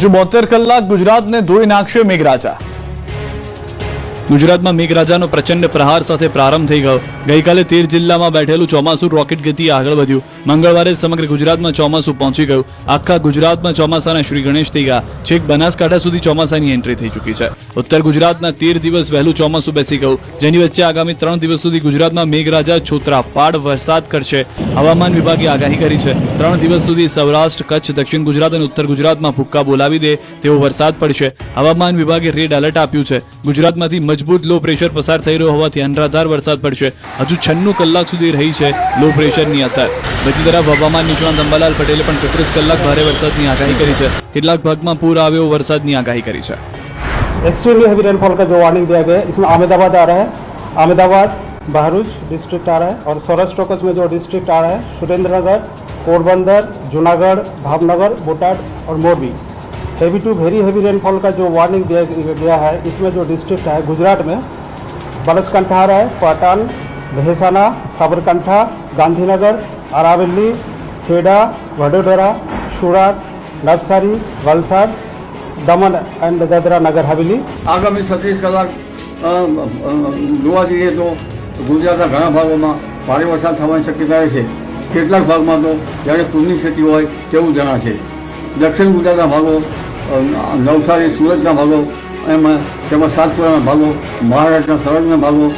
હજુ બોતેર કલાક ગુજરાતને ધોઈ નાખશે મેઘરાજા ગુજરાતમાં મેઘરાજાનો પ્રચંડ પ્રહાર સાથે પ્રારંભ થઈ ગયો ગઈકાલે તેર જિલ્લામાં બેઠેલું ચોમાસું રોકેટ ગતિએ આગળ વધ્યું મંગળવારે સમગ્ર ગુજરાતમાં ચોમાસું પહોંચી ગયું આખા ગુજરાતમાં ચોમાસાના શ્રી ગણેશ થઈ ગયા છેક બનાસકાંઠા સુધી ચોમાસાની એન્ટ્રી થઈ ચૂકી છે ઉત્તર ગુજરાતના તેર દિવસ વહેલું ચોમાસું બેસી ગયું જેની વચ્ચે આગામી ત્રણ દિવસ સુધી ગુજરાતમાં મેઘરાજા છોતરા ફાડ વરસાદ કરશે હવામાન વિભાગે આગાહી કરી છે ત્રણ દિવસ સુધી સૌરાષ્ટ્ર કચ્છ દક્ષિણ ગુજરાત અને ઉત્તર ગુજરાતમાં ભૂક્કા બોલાવી દે તેવો વરસાદ પડશે હવામાન વિભાગે રેડ એલર્ટ આપ્યું છે ગુજરાતમાંથી મજ بوط لو پریشر પસار થઈ રહ્યો હોવા થી અનરાધાર વરસાદ પડશે હજુ 96 કલાક સુધી રહી છે લો પ્રેશર ની અસર બીજી તરફ બબામાન નિજણ દંબાલાલ પટેલ 75 કલાક ભારે વરસાદ ની આગાહી કરી છે તે લગભગ માં પૂરા આવ્યો વરસાદ ની આગાહી કરી છે એક્ચ્યુઅલી હેવી રેનફોલ કા જો વોર્નિંગ দেয়া ગયા છે इसमें अहमदाबाद आ रहा है अहमदाबाद બારુજ ડિસ્ટ્રિક્ટ આરાય ઓર સૌરાષ્ટ્ર કસ મે જો ડિસ્ટ્રિક્ટ આરા હે સુરેન્દ્રનગર કોરબંદર જૂનાગઢ ભાવનગર બોટાડ ઓર Morbi heavy to very heavy rainfall का जो वार्निंग दिया गया है इसमें जो डिस्ट्रिक्ट है गुजरात में बनसकंठा है पाटन भेसाना साबरकंठा गांधीनगर अरावली खेड़ा वडोदरा સુરત નવસારી વલસાડ દમણ એન્ડ દાદરા નગર હવેલી આગામી છત્રીસ કલાક જોવા જઈએ તો ગુજરાતના ઘણા ભાગોમાં ભારે વરસાદ થવાની શક્યતા છે કેટલાક ભાગમાં તો જ્યારે પૂરની સ્થિતિ હોય તેવું જણાશે દક્ષિણ ગુજરાતના ભાગો નવસારી સુરતના ભાગો એમાં તેમજ સાતપુરાના ભાગો મહારાષ્ટ્રના સરહદના ભાગો